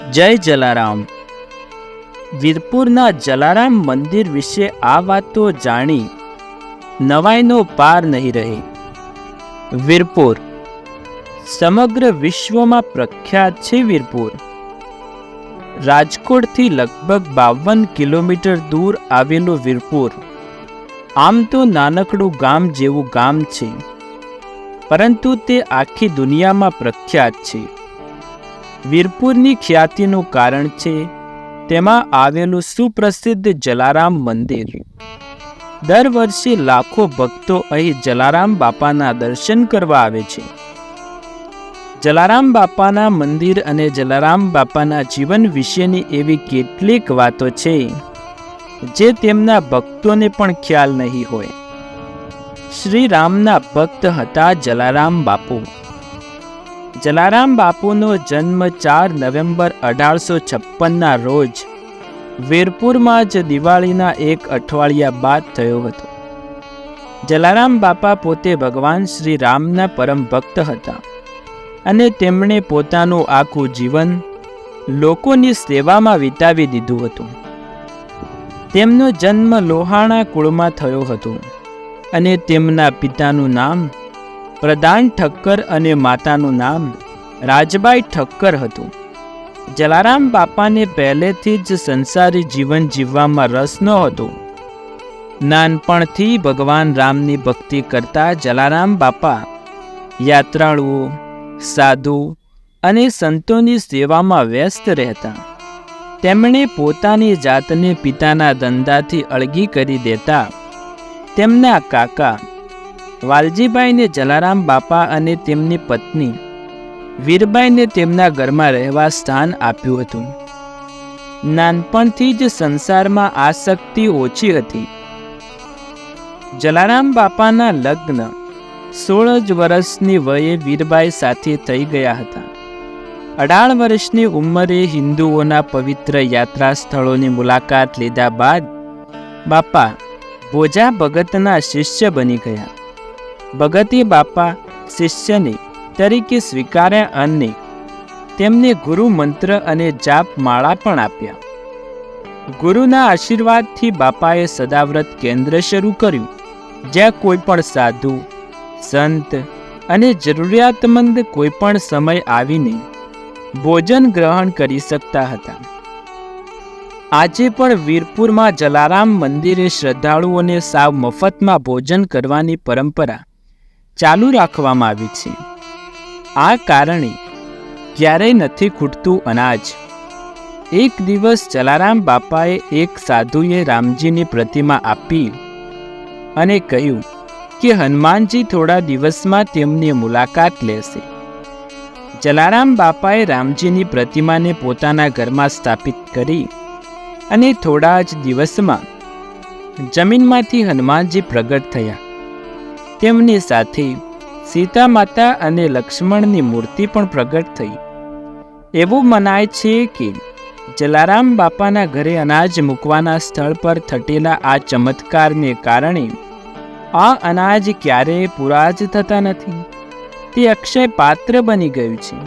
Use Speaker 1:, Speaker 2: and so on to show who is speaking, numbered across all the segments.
Speaker 1: જય જલારામ. વીરપુરના જલારામ મંદિર વિશે આ વાતો જાણી, નવાઈનો પાર નહીં રહે. વીરપુર. સમગ્ર વિશ્વમાં પ્રખ્યાત છે વીરપુર. રાજકોટથી લગભગ બાવન કિલોમીટર દૂર આવેલું વીરપુર. આમ તો નાનકડું ગામ જેવું ગામ છે, પરંતુ તે આખી દુનિયામાં પ્રખ્યાત છે. વીરપુરની ખ્યાતિનું કારણ છે તેમાં આવેલું સુપ્રસિદ્ધ જલારામ મંદિર. દર વર્ષે લાખો ભક્તો અહીં જલારામ બાપાના દર્શન કરવા આવે છે. જલારામ બાપાના મંદિર અને જલારામ બાપાના જીવન વિશેની એવી કેટલીક વાતો છે, જે તેમના ભક્તોને પણ ખ્યાલ નહીં હોય. શ્રી રામના ભક્ત હતા જલારામ બાપુ. જલારામ બાપુનો જન્મ ચાર નવેમ્બર અઢારસો છપ્પનના રોજ વીરપુરમાં જ દિવાળીના એક અઠવાડિયા બાદ થયો હતો. જલારામ બાપા પોતે ભગવાન શ્રી રામના પરમ ભક્ત હતા અને તેમણે પોતાનું આખું જીવન લોકોની સેવામાં વિતાવી દીધું હતું. તેમનો જન્મ લોહાણા કુળમાં થયો હતો અને તેમના પિતાનું નામ પ્રધાન ઠક્કર અને માતાનું નામ રાજબાઈ ઠક્કર હતું. જલારામ બાપાને પહેલેથી જ સંસારી જીવન જીવવામાં રસ ન હતો નાનપણથી ભગવાન રામની ભક્તિ કરતા જલારામ બાપા યાત્રાળુઓ સાધુ અને સંતોની સેવામાં વ્યસ્ત રહેતા. તેમણે પોતાની જાતને પિતાના ધંધાથી અળગી કરી દેતા. તેમના કાકા વાલજીભાઈને જલારામ બાપા અને તેમની પત્ની વીરબાઈને તેમના ઘરમાં રહેવા સ્થાન આપ્યું હતું. નાનપણથી જ સંસારમાં આસક્તિ ઓછી હતી. જલારામ બાપાના લગ્ન સોળ જ વર્ષની વયે વીરબાઈ સાથે થઈ ગયા હતા. અઢાર વર્ષની ઉંમરે હિન્દુઓના પવિત્ર યાત્રા સ્થળોની મુલાકાત લીધા બાદ બાપા ભોજા ભગતના શિષ્ય બની ગયા. ભગતે બાપા શિષ્યને તરીકે સ્વીકાર્યા અને તેમને ગુરુ મંત્ર અને જાપ માળા પણ આપ્યા. ગુરુના આશીર્વાદથી બાપાએ સદાવ્રત કેન્દ્ર શરૂ કર્યું, જ્યાં કોઈ પણ સાધુ, સંત અને જરૂરિયાતમંદ કોઈ પણ સમય આવીને ભોજન ગ્રહણ કરી શકતા હતા. આજે પણ વીરપુરમાં જલારામ મંદિરે શ્રદ્ધાળુઓને સાવ મફતમાં ભોજન કરવાની પરંપરા ચાલુ રાખવામાં આવી છે. આ કારણે ક્યારેય નથી ખૂટતું અનાજ. એક દિવસ જલારામ બાપાએ એક સાધુએ રામજીની પ્રતિમા આપી અને કહ્યું કે હનુમાનજી થોડા દિવસમાં તેમની મુલાકાત લેશે. જલારામ બાપાએ રામજીની પ્રતિમાને પોતાના ઘરમાં સ્થાપિત કરી અને થોડા જ દિવસમાં જમીનમાંથી હનુમાનજી પ્રગટ થયા. તેમની સાથે સીતા માતા અને લક્ષ્મણની મૂર્તિ પણ પ્રગટ થઈ. એવું મનાય છે કે જલારામ બાપાના ઘરે અનાજ મૂકવાના સ્થળ પર થટેલા આ ચમત્કારને કારણે આ અનાજ ક્યારેય પૂરા જ થતા નથી. તે અક્ષય પાત્ર બની ગયું છે.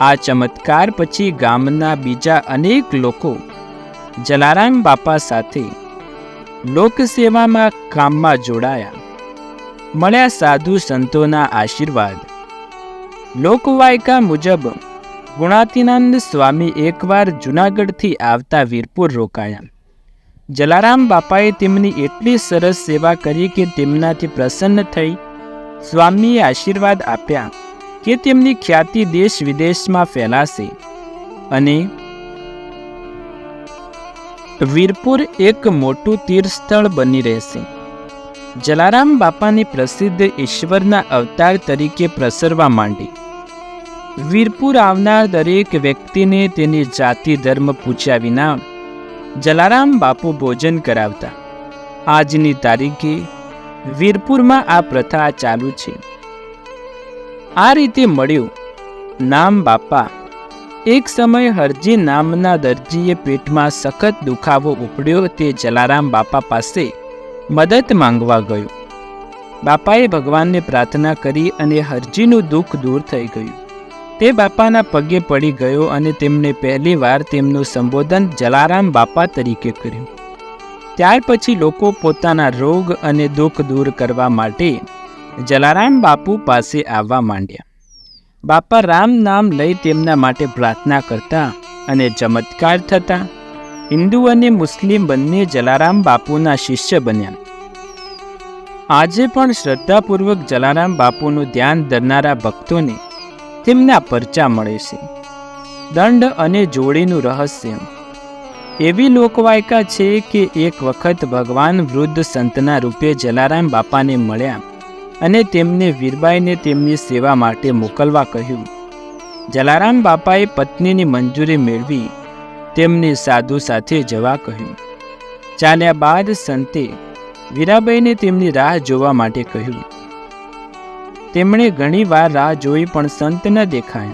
Speaker 1: આ ચમત્કાર પછી ગામના બીજા અનેક લોકો જલારામ બાપા સાથે લોકસેવામાં કામમાં જોડાયા. મળ્યા સાધુ સંતોના આશીર્વાદ. લોકવાયકા મુજબ ગુણાતીનંદ સ્વામી એકવાર જુનાગઢથી આવતા વીરપુર રોકાયા. જલારામ બાપાએ તેમની એટલી સરસ સેવા કરી કે તેમનાથી પ્રસન્ન થઈ. સ્વામીએ આશીર્વાદ આપ્યા કે તેમની ખ્યાતિ દેશ વિદેશમાં ફેલાશે. અને વીરપુર એક મોટું તીર્થસ્થળ બની રહેશે. જલારામ બાપાની પ્રસિદ્ધ ઈશ્વરના અવતાર તરીકે પ્રસરવા માંડી. વીરપુર આવનાર દરેક વ્યક્તિને તેની જાતિ ધર્મ પૂછ્યા વિના જલારામ બાપુ ભોજન કરાવતા. આજની તારીખે વીરપુરમાં આ પ્રથા ચાલુ છે. આ રીતે મળ્યું. નામ બાપા. એક સમય હરજી નામના દરજીએ પેટમાં સખત દુખાવો ઉપડ્યો તે જલારામ બાપા પાસે મદદ માંગવા ગયો. બાપાએ ભગવાનને પ્રાર્થના કરી અને હરજીનું દુઃખ દૂર થઈ ગયું. તે બાપાના પગે પડી ગયો અને તેમણે પહેલીવાર તેમનું સંબોધન જલારામ બાપા તરીકે કર્યું. ત્યાર પછી લોકો પોતાના રોગ અને દુઃખ દૂર કરવા માટે જલારામ બાપુ પાસે આવવા માંડ્યા. બાપા રામ નામ લઈ તેમના માટે પ્રાર્થના કરતા અને ચમત્કાર થતા હિન્દુ અને મુસ્લિમ બંને જલારામ બાપુના શિષ્ય બન્યા. આજે પણ શ્રદ્ધાપૂર્વક જલારામ બાપુનું ધ્યાન ધરનારા ભક્તોને તેમના પરચા મળે છે. દંડ અને જોડીનું રહસ્ય. એવી લોકવાયકા છે કે એક વખત ભગવાન વૃદ્ધ સંતના રૂપે જલારામ બાપાને મળ્યા અને તેમને વીરબાઈને તેમની સેવા માટે મોકલવા કહ્યું. જલારામ બાપાએ પત્નીની મંજૂરી મેળવી તેમને સાધુ સાથે જવા કહ્યું. ચાલ્યા બાદ સંતે વીરાબાઈને તેમની રાહ જોવા માટે કહ્યું. તેમણે ઘણી વાર રાહ જોઈ પણ સંત ન દેખાયા.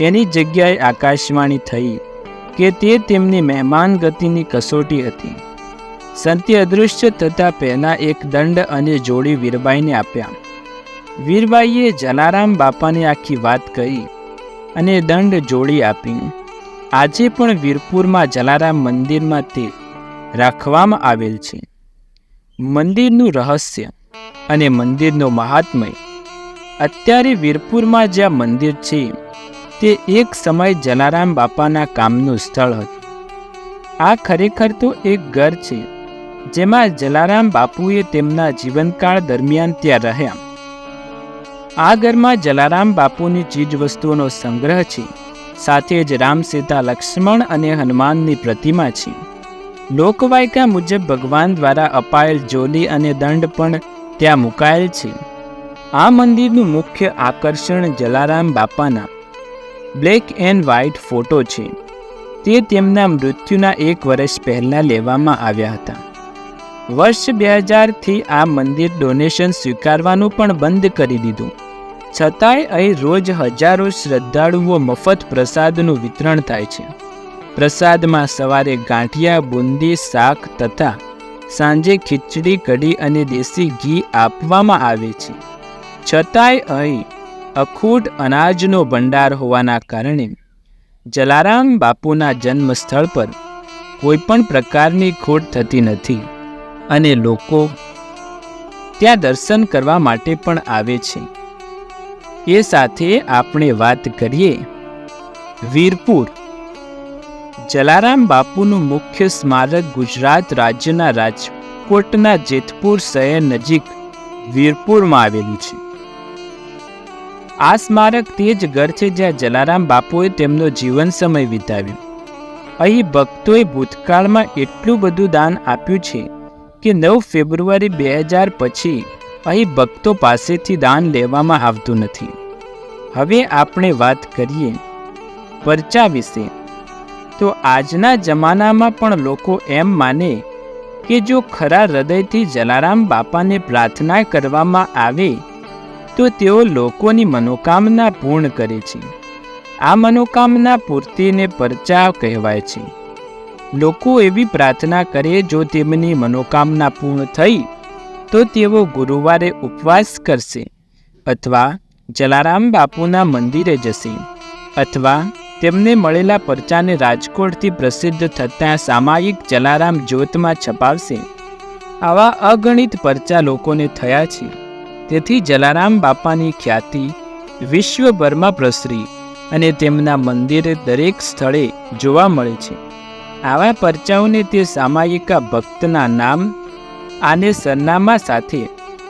Speaker 1: એની જગ્યાએ આકાશવાણી થઈ કે તે તેમની મહેમાન ગતિની કસોટી હતી. સંતે અદૃશ્ય થતાં પહેલાં એક દંડ અને જોડી વીરબાઈને આપ્યા. વીરબાઈએ જલારામ બાપાને આખી વાત કહી અને દંડ જોડી આપી. આજે પણ વીરપુરમાં જલારામ મંદિરમાં તે રાખવામાં આવેલ છે. મંદિરનું રહસ્ય અને મંદિરનો મહાત્મય. અત્યારે વીરપુરમાં જ્યાં મંદિર છે, તે એક સમય જલારામ બાપાના કામનું સ્થળ હતું. આ ખરેખર તો એક ઘર છે, જેમાં જલારામ બાપુએ તેમના જીવનકાળ દરમિયાન ત્યાં રહ્યા. આ ઘરમાં જલારામ બાપુની ચીજવસ્તુઓનો સંગ્રહ છે. સાથે જ રામ સીતા લક્ષ્મણ અને હનુમાનની પ્રતિમા છે. લોકવાયકા મુજબ ભગવાન દ્વારા અપાયેલ જોલી અને દંડ પણ ત્યાં મુકાયેલ છે. આ મંદિરનું મુખ્ય આકર્ષણ જલારામ બાપાના બ્લેક એન્ડ વ્હાઇટ ફોટો છે. તે તેમના મૃત્યુના એક વર્ષ પહેલાં લેવામાં આવ્યા હતા. વર્ષ બે હજારથી આ મંદિર ડોનેશન સ્વીકારવાનું પણ બંધ કરી દીધું. છતાંય અહીં રોજ હજારો શ્રદ્ધાળુઓ મફત પ્રસાદનું વિતરણ થાય છે. પ્રસાદમાં સવારે ગાંઠિયા, બુંદી, શાક તથા સાંજે ખીચડી, કઢી અને દેશી ઘી આપવામાં આવે છે. છતાંય અહીં અખૂટ અનાજનો ભંડાર હોવાના કારણે જલારામ બાપુના જન્મસ્થળ પર કોઈ પણ પ્રકારની ખોટ થતી નથી અને લોકો ત્યાં દર્શન કરવા માટે પણ આવે છે. એ સાથે આપણે વાત કરીએ. વીરપુર. જલારામ બાપુનું મુખ્ય સ્મારક ગુજરાત રાજ્યના રાજકોટના જેતપુર શહેર નજીક વીરપુરમાં આવેલું છે. આ સ્મારક તે જ ઘર છે જ્યાં જલારામ બાપુએ તેમનો જીવન સમય વિતાવ્યો. અહીં ભક્તોએ ભૂતકાળમાં એટલું બધું દાન આપ્યું છે કે નવ ફેબ્રુઆરી બે હજાર પછી અહીં ભક્તો પાસેથી દાન લેવામાં આવતું નથી. હવે આપણે વાત કરીએ પરચા વિશે. તો આજના જમાનામાં પણ લોકો એમ માને કે જો ખરા હૃદયથી જલારામ બાપાને પ્રાર્થના કરવામાં આવે, તો તેઓ લોકોની મનોકામના પૂર્ણ કરે છે. આ મનોકામના પૂર્તિને પરચા કહેવાય છે. લોકો એવી પ્રાર્થના કરે જો તેમની મનોકામના પૂર્ણ થઈ તો તેઓ ગુરુવારે ઉપવાસ કરશે અથવા જલારામ બાપુના મંદિરે જશે અથવા તેમને મળેલા પરચાને રાજકોટથી પ્રસિદ્ધ થતાં સામાયિક જલારામ જ્યોતમાં છપાવશે. આવા અગણિત પરચા લોકોને થયા છે. તેથી જલારામ બાપાની ખ્યાતિ વિશ્વભરમાં પ્રસરી અને તેમના મંદિરે દરેક સ્થળે જોવા મળે છે. આવા પરચાઓને તે સામાયિકા ભક્તના નામ અને સરનામા સાથે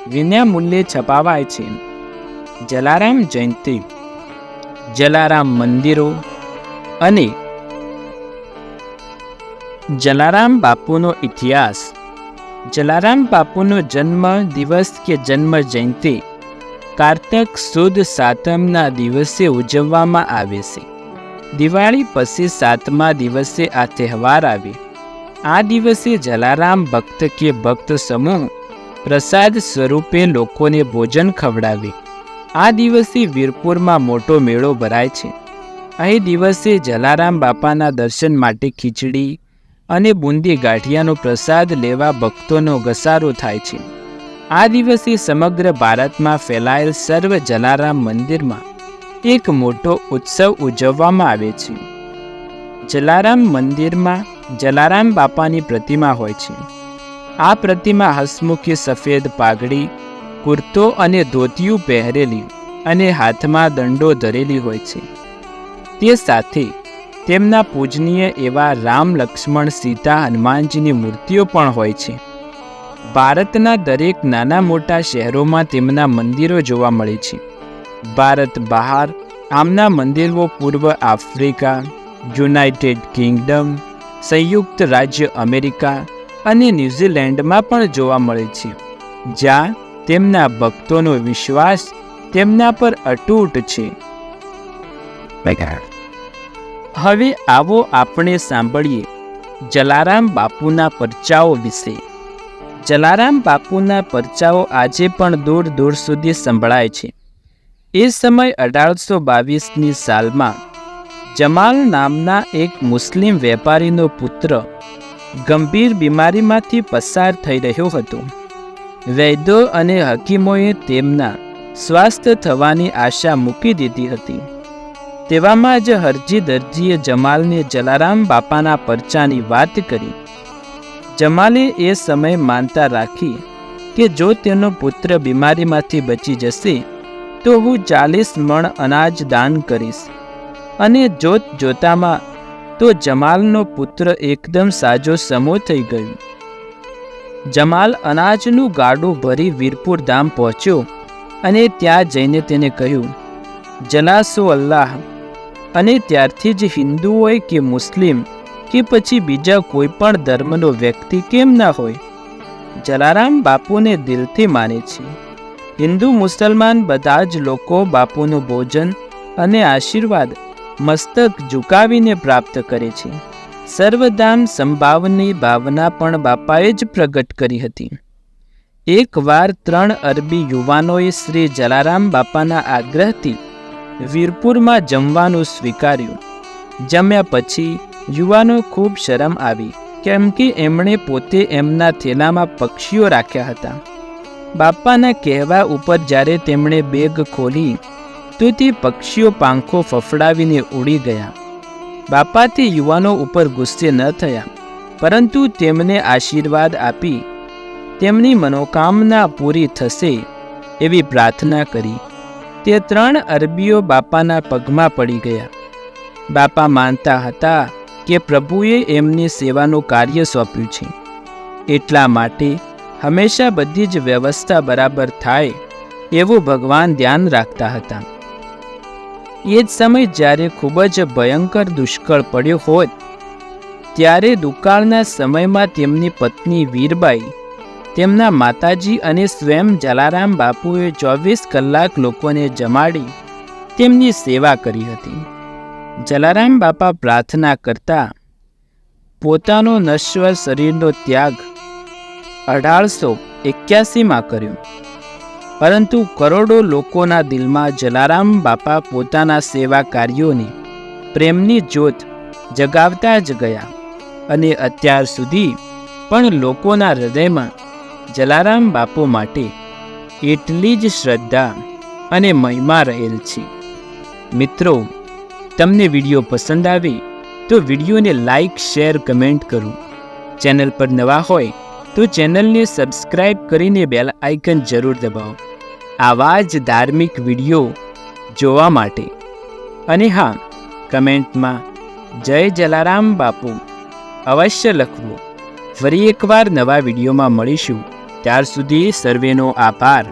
Speaker 1: વિનામૂલ્યે છપાવાય છે. જલારામ જયંતિ. જલારામ મંદિરો અને જલારામ બાપુનો ઇતિહાસ. જલારામ બાપુનો જન્મ દિવસ કે જન્મ જયંતિ કારતક સુદ સાતમના દિવસે ઉજવવામાં આવે છે. દિવાળી પછી સાતમા દિવસે આ તહેવાર આવે. આ દિવસે જલારામ ભક્ત કે ભક્ત સમૂહ પ્રસાદ સ્વરૂપે લોકોને ભોજન ખવડાવે. આ દિવસે વીરપુરમાં મોટો મેળો ભરાય છે. અહીં દિવસે જલારામ બાપાના દર્શન માટે ખીચડી અને બુંદી ગાંઠિયાનો પ્રસાદ લેવા ભક્તોનો ઘસારો થાય છે. આ દિવસે સમગ્ર ભારતમાં ફેલાયેલ સર્વ જલારામ મંદિરમાં એક મોટો ઉત્સવ ઉજવવામાં આવે છે. જલારામ મંદિરમાં જલારામ બાપાની પ્રતિમા હોય છે. આ પ્રતિમા હસમુખી સફેદ પાઘડી, કુર્તો અને ધોતિયું પહેરેલી અને હાથમાં દંડો ધરેલી હોય છે. તે સાથે તેમના પૂજનીય એવા રામ લક્ષ્મણ, સીતા હનુમાનજીની મૂર્તિઓ પણ હોય છે. ભારતના દરેક નાના મોટા શહેરોમાં તેમના મંદિરો જોવા મળે છે. ભારત બહાર આમના મંદિરો પૂર્વ આફ્રિકા, યુનાઇટેડ કિંગડમ સંયુક્ત રાજ્ય અમેરિકા અને ન્યૂઝીલેન્ડમાં પણ જોવા મળે છે, જ્યાં તેમના ભક્તોનો વિશ્વાસ તેમના પર અતૂટ છે. હવે આવો આપણે સાંભળીએ જલારામ બાપુના પરચાઓ વિશે. જલારામ બાપુના પરચાઓ આજે પણ દૂર દૂર સુધી સંભળાય છે. એ સમય અઢારસો બાવીસની સાલમાં જમાલ નામના એક મુસ્લિમ વેપારીનો પુત્ર ગંભીર બીમારીમાંથી પસાર થઈ રહ્યો હતો. વૈદ્યો અને હકીમોએ તેમના સ્વાસ્થ્ય થવાની આશા મૂકી દીધી હતી. તેવામાં જ હરજી દરજીએ જમાલને જલારામ બાપાના પરચાની વાત કરી. જમાલે એ સમય માનતા રાખી કે જો તેનો પુત્ર બીમારીમાંથી બચી જશે, તો હું ચાલીસ મણ અનાજ દાન કરીશ. અને જોત જોતામાં તો જમાલનો પુત્ર એકદમ સાજો સમો થઈ ગયો. જમાલ અનાજનું ગાડું ભરી વીરપુર ધામ પહોંચ્યો અને ત્યાં જઈને તેને કહ્યું, જલાસો અલ્લાહ. અને ત્યારથી જ હિન્દુ હોય કે મુસ્લિમ કે પછી બીજા કોઈ પણ ધર્મનો વ્યક્તિ કેમ ના હોય? જલારામ બાપુને દિલથી માને છે. હિન્દુ મુસલમાન બધા જ લોકો બાપુનું ભોજન અને આશીર્વાદ મસ્તક ઝુકાવીને પ્રાપ્ત કરે છે. સર્વધામ સંભાવની ભાવના પણ બાપાએ જ પ્રગટ કરી હતી. એકવાર ત્રણ અરબી યુવાનોએ શ્રી જલારામ બાપાના આગ્રહથી વીરપુરમાં જમવાનું સ્વીકાર્યું. જમ્યા પછી યુવાનો ખૂબ શરમ આવી, કેમ કે એમણે પોતે એમના થેલામાં પક્ષીઓ રાખ્યા હતા. બાપાના કહેવા ઉપર જ્યારે તેમણે બેગ ખોલી તો તે પક્ષીઓ પાંખો ફફડાવીને ઉડી ગયા. બાપા તે યુવાનો ઉપર ગુસ્સે ન થયા, પરંતુ તેમને આશીર્વાદ આપી, તેમની મનોકામના પૂરી થશે એવી પ્રાર્થના કરી. તે ત્રણ અરબીઓ બાપાના પગમાં પડી ગયા. બાપા માનતા હતા કે પ્રભુએ એમની સેવાનું કાર્ય સોંપ્યું છે. એટલા માટે હંમેશા બધી જ વ્યવસ્થા બરાબર થાય એવું ભગવાન ધ્યાન રાખતા હતા. એ જ સમય જ્યારે ખૂબ જ ભયંકર દુષ્કાળ પડ્યો હોત, ત્યારે દુકાળના સમયમાં તેમની પત્ની વીરબાઈ, તેમના માતાજી અને સ્વયં જલારામ બાપુએ ચોવીસ કલાક લોકોને જમાડી તેમની સેવા કરી હતી. જલારામ બાપા પ્રાર્થના કરતા, પોતાનો નશ્વર શરીરનો ત્યાગ અઢારસો એક્યાસીમાં કર્યો. પરંતુ કરોડો લોકોના દિલમાં જલારામ બાપા પોતાના સેવા કાર્યોની પ્રેમની જ્યોત જગાવતા જ ગયા. અને અત્યાર સુધી પણ લોકોના હૃદયમાં જલારામ બાપુ માટે એટલી જ શ્રદ્ધા અને મહિમા રહેલ છે. મિત્રો, તમને વીડિયો પસંદ આવે તો વિડીયોને લાઈક, શેર, કમેન્ટ કરો. ચેનલ પર નવા હોય તો ચેનલને સબસ્ક્રાઈબ કરીને બેલ આઇકન જરૂર દબાવો. આવા જ ધાર્મિક વીડિયો જોવા માટે. અને હા, કમેન્ટમાં જય જલારામ બાપુ અવશ્ય લખવું. ફરી એકવાર નવા વિડીયોમાં મળીશું. ત્યાર સુધી સર્વેનો આભાર.